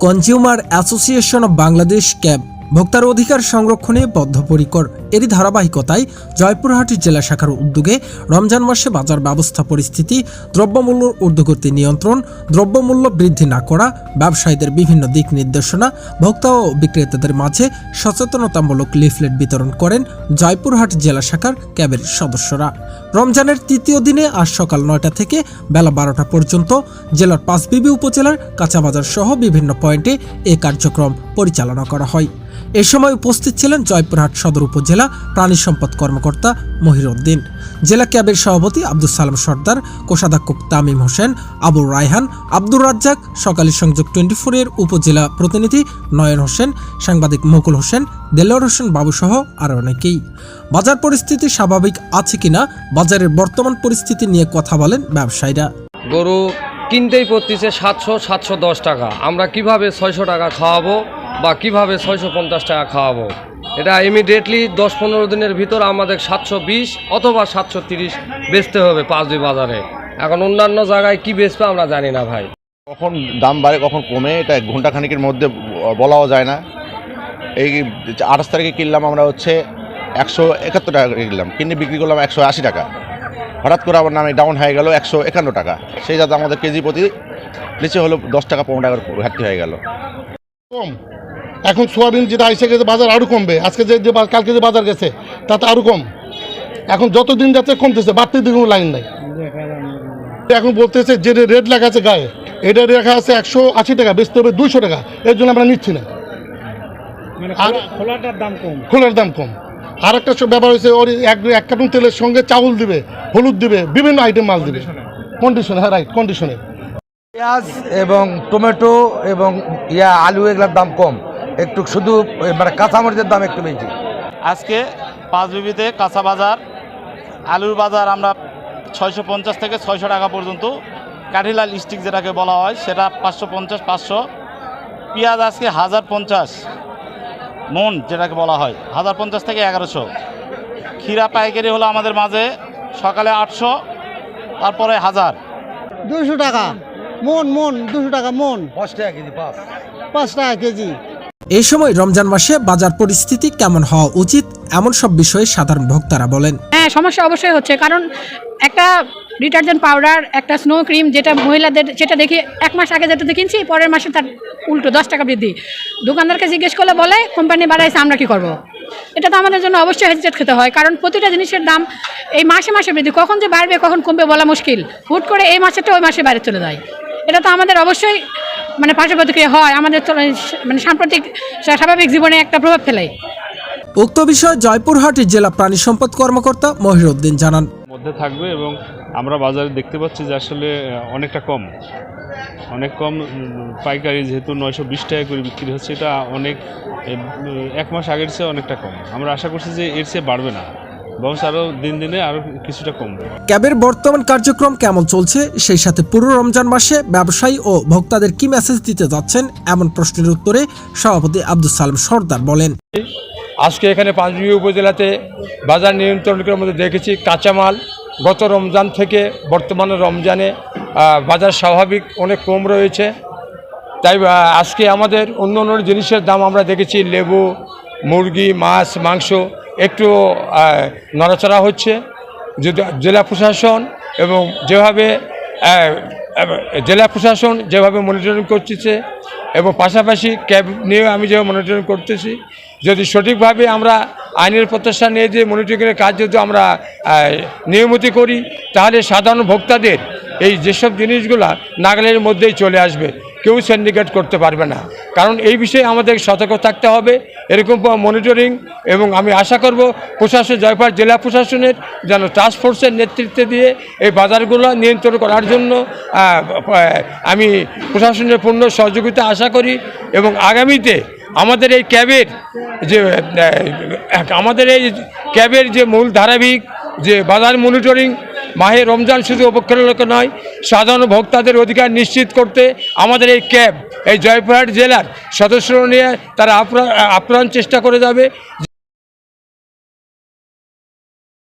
Consumer association of Bangladesh CAB ভোক্তার অধিকার সংরক্ষণে বদ্ধপরিকর। এরই ধারাবাহিকতায় জয়পুরহাটি জেলা শাখার উদ্যোগে রমজান মাসে বাজার ব্যবস্থা পরিস্থিতি, দ্রব্যমূল্য ঊর্ধ্বগতি নিয়ন্ত্রণ, দ্রব্যমূল্য বৃদ্ধি না করা, ব্যবসায়ীদের বিভিন্ন দিক নির্দেশনা, ভোক্তা ও বিক্রেতাদের মাঝে সচেতনতামূলক লিফলেট বিতরণ করেন জয়পুরহাট জেলা শাখার ক্যাবের সদস্যরা। রমজানের তৃতীয় দিনে আজ সকাল নয়টা থেকে বেলা বারোটা পর্যন্ত জেলার পাঁচবিবি উপজেলার কাঁচাবাজার সহ বিভিন্ন পয়েন্টে এ কার্যক্রম পরিচালনা করা হয়। এ সময় উপস্থিত ছিলেন জয়পুরহাট সদর উপজেলা প্রাণী সম্পদ কর্মকর্তা মহিরুদ্দিন জেলা ক্যাবের সভাপতি আব্দুল সালাম সর্দার, কোষাধ্যক্ষ তামিম হোসেন, আবুর রায়হান, আব্দুর রাজ্জাক, সকালী সংযোগ টোয়েন্টি ফোরের উপজেলা প্রতিনিধি নয়ন হোসেন, সাংবাদিক মুকুল হোসেন, দেলোয়ার হোসেন বাবুসহ আরও অনেকেই। বাজার পরিস্থিতি স্বাভাবিক আছে কিনা, বাজারের বর্তমান পরিস্থিতি নিয়ে কথা বলেন ব্যবসায়ীরা। গরু কিনতেই পড়তেছে সাতশো সাতশো দশ টাকা। আমরা কীভাবে ছয়শো টাকা খাওয়াবো? বা কীভাবে ছয়শো পঞ্চাশ টাকা খাওয়াবো? এটা ইমিডিয়েটলি দশ পনেরো দিনের ভিতর আমাদের সাতশো বিশ অথবা সাতশো তিরিশ বেচতে হবে পাঁচবি বাজারে। এখন অন্যান্য জায়গায় কি বেচবে আমরা জানি না ভাই। কখন দাম বাড়ে, কখন কমে, এটা ঘণ্টা খানিকের মধ্যে বলাও যায় না। এই আঠাশ তারিখে কিনলাম আমরা হচ্ছে একশো একাত্তর টাকা কিনলাম। কিনে বিক্রি করলাম একশো আশি টাকা। হঠাৎ করে আবার নামে ডাউন হয়ে গেল একশো একান্ন টাকা। সেই যাতে আমাদের কেজি প্রতি নিচে হলো দশ টাকা পনেরো টাকার ঘাটতি হয়ে গেল। কম। এখন সোয়াবিন যেটা এসে গেছে বাজার আরও কমবে। আজকে যে কালকে যে বাজার গেছে তাতে আরও কম। এখন যত দিন যাচ্ছে কমতেছে বাড়তি দিকে কোনো লাইন নাই। এখন বলতেছে যে রেট লেখা আছে গায়ে এটা লেখা আছে একশো আশি টাকা বেচতে হবে দুইশো টাকা। এর জন্য আমরা নিচ্ছি না। আর খোলাটার দাম কম। খোলার দাম কম। আর একটা সব ব্যাপার হয়েছে ওর এক এক কার্টুন তেলের সঙ্গে চাউল দিবে হলুদ দিবে বিভিন্ন আইটেম মাল দিবে। কন্ডিশনে হ্যাঁ রাইট কন্ডিশনে পেঁয়াজ এবং টমেটো এবং ইয়া আলু এগুলোর দাম কম। একটু শুধু মানে কাঁচামরিচের দাম একটু বেশি। আজকে পাঁচ বিবিতে কাঁচা বাজার আলুর বাজার আমরা ছয়শো পঞ্চাশ থেকে ছয়শো টাকা পর্যন্ত। কাঠিলাল স্টিক যেটাকে বলা হয় সেটা পাঁচশো পঞ্চাশ পাঁচশো। পেঁয়াজ আজকে হাজার পঞ্চাশ। মন যেটাকে বলা হয় হাজার পঞ্চাশ থেকে এগারোশো। ক্ষীরা পাইকারি হলো আমাদের মাঝে সকালে আটশো তারপরে হাজার। দুশো টাকা। মন মন দুশো টাকা মন। পাঁচ টাকা কেজি পাঁচ। পাঁচ টাকা কেজি। এই সময় রমজান মাসে বাজার পরিস্থিতি কেমন হওয়া উচিত এমন সব বিষয়ে সাধারণ ভোক্তারা বলেন। হ্যাঁ সমস্যা অবশ্যই হচ্ছে কারণ একটা ডিটারজেন্ট পাউডার একটা স্নো ক্রিম যেটা মহিলাদের যেটা দেখি এক মাস আগে যেটা কিনছি পরের মাসে তার উল্টো দশ টাকা বৃদ্ধি। দোকানদারকে জিজ্ঞেস করলে বলে কোম্পানি বাড়াইছে আমরা কি করব। এটা তো আমাদের জন্য অবশ্যই হেজিটেট খেতে হয় কারণ প্রতিটা জিনিসের দাম এই মাসে মাসে বৃদ্ধি। কখন যে বাড়বে কখন কমবে বলা মুশকিল। হুট করে এই মাসেরটা ওই মাসে বাইরে চলে যায়। এটা তো আমাদের অবশ্যই মানে পার্শ্ব প্রতিক্রিয়া হয় আমাদের চল- মানে সাম্প্রতিক স্বাভাবিক জীবনে একটা প্রভাব ফেলে। উক্ত বিষয়ে জয়পুরহাটের জেলা প্রাণী সম্পদ কর্মকর্তা মহিরুদ্দিন জানান। মধ্যে থাকবে এবং আমরা বাজারে দেখতে পাচ্ছি যে আসলে অনেকটা কম। অনেক কম পাইকারি যেহেতু নয়শো বিশ টাকা করে বিক্রি হচ্ছে এটা অনেক এক মাস আগের চেয়ে অনেকটা কম। আমরা আশা করছি যে এর চেয়ে বাড়বে না। বরং আরও দিন দিনে আরও কিছুটা কমবে। ক্যাবের বর্তমান কার্যক্রম কেমন চলছে সেই সাথে পুরো রমজান মাসে ব্যবসায়ী ও ভোক্তাদের কি মেসেজ দিতে যাচ্ছেন এমন প্রশ্নের উত্তরে সভাপতি আব্দুল সালাম সর্দার বলেন। আজকে এখানে পাঁচবিবি উপজেলাতে বাজার নিয়ন্ত্রণের মধ্যে দেখেছি কাঁচামাল। গত রমজান থেকে বর্তমানে রমজানে বাজার স্বাভাবিক অনেক কম রয়েছে। তাই আজকে আমাদের অন্য অন্য জিনিসের দাম আমরা দেখেছি লেবু মুরগি মাছ মাংস। একটু নড়াচড়া হচ্ছে। জেলা প্রশাসন এবং যেভাবে জেলা প্রশাসন যেভাবে মনিটরিং করতেছে এবং পাশাপাশি ক্যাব নিয়ে আমি যেভাবে মনিটরিং করতেছি, যদি সঠিকভাবে আমরা আইনের প্রত্যাশা নিয়ে যে মনিটরিংয়ের কাজ যদি আমরা নিয়মিত করি, তাহলে সাধারণ ভোক্তাদের এই যেসব জিনিসগুলা নাগালের মধ্যেই চলে আসবে। কেউ সিন্ডিকেট করতে পারবে না। কারণ এই বিষয়ে আমাদের সতর্ক থাকতে হবে। এরকম মনিটরিং এবং আমি আশা করব প্রশাসন, জয়পুরহাট জেলা প্রশাসনের যেন ফোর্সের নেতৃত্বে দিয়ে এই বাজারগুলো নিয়ন্ত্রণ করার জন্য আমি প্রশাসনের পূর্ণ সহযোগিতা আশা করি এবং আগামীতে আমাদের এই ক্যাবের যে আমাদের এই ক্যাবের যে মূল ধারাবাহিক যে বাজার মনিটরিং মাহে রমজান শুধু উপেক্ষার নয়, সাধারণ ভোক্তাদের অধিকার নিশ্চিত করতে আমাদের এই ক্যাব এই জয়পুরহাট জেলার সদস্য নিয়ে তারা আপ্রা- আপ্রাণ চেষ্টা করে যাবে।